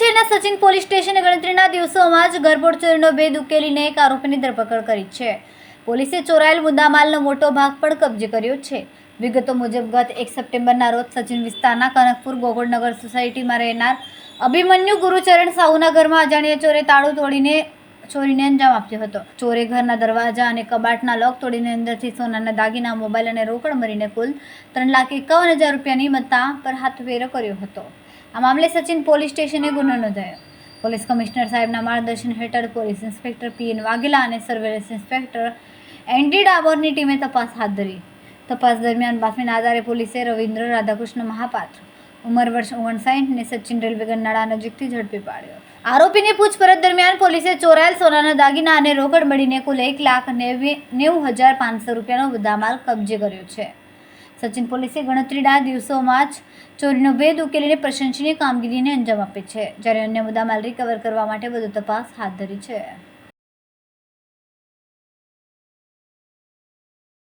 શહેરના સચિન પોલીસ સ્ટેશને ગણતરીના દિવસોમાં જ ગરબોડ ચોરીનો ભેદ ઉકેલીને એક આરોપીની ધરપકડ કરી છે. પોલીસે ચોરાયેલ મુદ્દામાલનો મોટો ભાગ પણ કબજે કર્યો છે. વિગતો મુજબ, ગત એક સપ્ટેમ્બરના રોજ સચિન વિસ્તારના કનકપુર ગોગોળનગર સોસાયટીમાં રહેનાર અભિમન્યુ ગુરુચરણ સાહુના ઘરમાં અજાણ્યા ચોરે તાળું તોડીને ચોરીને અંજામ આપ્યો હતો. ચોરે ઘરના દરવાજા અને કબાટના લોક તોડીને અંદરથી સોનાના દાગીના, મોબાઈલ અને રોકડ મરીને કુલ ત્રણ લાખ એકાવન હજાર રૂપિયાની મત્તા પર હાથફેરો કર્યો હતો. આ મામલે સચિન પોલીસ સ્ટેશને ગુનો નોંધાયો. પોલીસ કમિશનર સાહેબના માર્ગદર્શન હેઠળ police inspector P N Vaghela અને સર્વેલન્સ ઇન્સ્પેક્ટર એન્ડી ડાબોરની ટીમે તપાસ હાથ ધરી. તપાસ દરમિયાન બાતમીના આધારે પોલીસે રવિન્દ્ર રાધાકૃષ્ણ મહાપાત્ર, ઉંમર વર્ષ ઓગણસાઠને સચિન રેલવે ગરનાળા નજીકથી ઝડપી પાડ્યો. આરોપીની પૂછપરછ દરમિયાન પોલીસે ચોરાયેલ સોનાના દાગીના અને રોકડ મળીને કુલ એક લાખ નેવી નેવું હજાર પાંચસો રૂપિયાનો મુદ્દામાલ કબજે કર્યો છે. સચિન પોલીસે ગણતરીના દિવસોમાં જ ચોરીનો ભેદ ઉકેલીને પ્રશંસનીય કામગીરીને અંજામ આપે છે. જ્યારે અન્ય મુદ્દામાલ રિકવર કરવા માટે વધુ તપાસ હાથ ધરી છે.